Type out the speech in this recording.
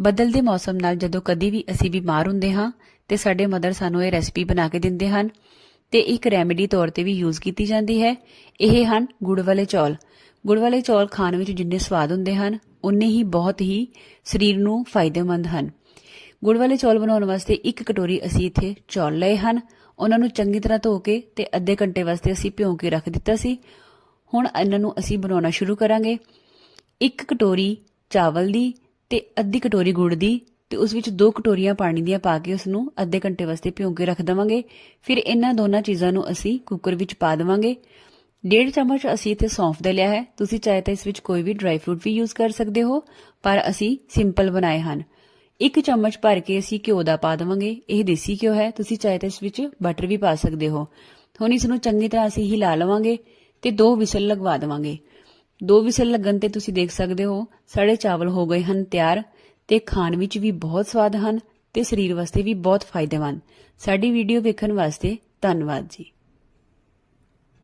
ਬਦਲਦੇ ਮੌਸਮ ਨਾਲ ਜਦੋਂ ਕਦੀ ਵੀ ਅਸੀਂ ਬਿਮਾਰ ਹੁੰਦੇ ਹਾਂ ਤੇ ਸਾਡੇ ਮਦਰ ਸਾਨੂੰ ਇਹ ਰੈਸਪੀ ਬਣਾ ਕੇ ਦਿੰਦੇ ਹਨ ਤੇ ਇੱਕ ਰੈਮੇਡੀ ਤੌਰ ਤੇ ਵੀ ਯੂਜ਼ ਕੀਤੀ ਜਾਂਦੀ ਹੈ। ਇਹ ਹਨ ਗੁੜ ਵਾਲੇ ਚੌਲ। ਗੁੜ ਵਾਲੇ ਚੌਲ ਖਾਣ ਵਿੱਚ ਜਿੰਨੇ ਸਵਾਦ ਹੁੰਦੇ ਹਨ, ਉਨੇ ਹੀ ਬਹੁਤ ਹੀ ਸਰੀਰ ਨੂੰ ਫਾਇਦੇਮੰਦ ਹਨ। ਗੁੜ ਵਾਲੇ ਚੌਲ ਬਣਾਉਣ ਵਾਸਤੇ ਇੱਕ ਕਟੋਰੀ ਅਸੀਂ ਇੱਥੇ ਚੌਲ ਲਏ ਹਨ। ਉਹਨਾਂ ਨੂੰ ਚੰਗੀ ਤਰ੍ਹਾਂ ਧੋ ਕੇ ਤੇ ਅੱਧੇ ਘੰਟੇ ਵਾਸਤੇ ਅਸੀਂ ਭਿਉਂ ਕੇ ਰੱਖ ਦਿੱਤਾ ਸੀ। ਹੁਣ ਇਹਨਾਂ ਨੂੰ ਅਸੀਂ ਬਣਾਉਣਾ ਸ਼ੁਰੂ ਕਰਾਂਗੇ। ਇੱਕ ਕਟੋਰੀ ਚਾਵਲ ਦੀ ਤੇ ਅੱਧੀ ਕਟੋਰੀ ਗੁੜ ਦੀ ਤੇ ਉਸ ਵਿੱਚ ਦੋ ਕਟੋਰੀਆਂ ਪਾਣੀ ਦੀਆਂ ਪਾ ਕੇ ਉਸ ਨੂੰ ਅੱਧੇ ਘੰਟੇ ਵਾਸਤੇ ਭਿਉਂ ਕੇ ਰੱਖ ਦਵਾਂਗੇ। ਫਿਰ ਇਹਨਾਂ ਦੋਨਾਂ ਚੀਜ਼ਾਂ ਨੂੰ ਅਸੀਂ ਕੁੱਕਰ ਵਿੱਚ ਪਾ ਦੇਵਾਂਗੇ। ਡੇਢ ਚਮਚ ਅਸੀਂ ਇੱਥੇ ਸੌਂਫ ਦਾ ਲਿਆ ਹੈ। ਤੁਸੀਂ ਚਾਹੇ ਤਾਂ ਇਸ ਵਿੱਚ ਕੋਈ ਵੀ ਡਰਾਈ ਫਰੂਟ ਵੀ ਯੂਜ਼ ਕਰ ਸਕਦੇ ਹੋ, ਪਰ ਅਸੀਂ ਸਿੰਪਲ ਬਣਾਏ ਹਨ। ਇੱਕ ਚਮਚ ਭਰ ਕੇ ਅਸੀਂ ਘਿਓ ਦਾ ਪਾ ਦੇਵਾਂਗੇ। ਇਹ ਦੇਸੀ ਘਿਓ ਹੈ। ਤੁਸੀਂ ਚਾਹੇ ਤਾਂ ਇਸ ਵਿੱਚ ਬਟਰ ਵੀ ਪਾ ਸਕਦੇ ਹੋ। ਹੁਣ ਇਸ ਨੂੰ ਚੰਗੀ ਤਰ੍ਹਾਂ ਅਸੀਂ ਹਿਲਾ ਲਵਾਂਗੇ ਤੇ ਦੋ ਵਿਸਲ ਲਗਵਾ ਦੇਵਾਂਗੇ। ਦੋ ਵਿਸਲ ਲੱਗਣ ਤੇ ਤੁਸੀਂ ਦੇਖ ਸਕਦੇ ਹੋ, ਸਾਡੇ ਚਾਵਲ ਹੋ ਗਏ ਹਨ ਤਿਆਰ ਤੇ ਖਾਣ ਵਿੱਚ ਵੀ ਬਹੁਤ ਸਵਾਦ ਹਨ ਤੇ ਸਰੀਰ ਵਾਸਤੇ ਵੀ ਬਹੁਤ ਫਾਇਦੇਮੰਦ। ਸਾਡੀ ਵੀਡੀਓ ਵੇਖਣ ਵਾਸਤੇ ਧੰਨਵਾਦ ਜੀ।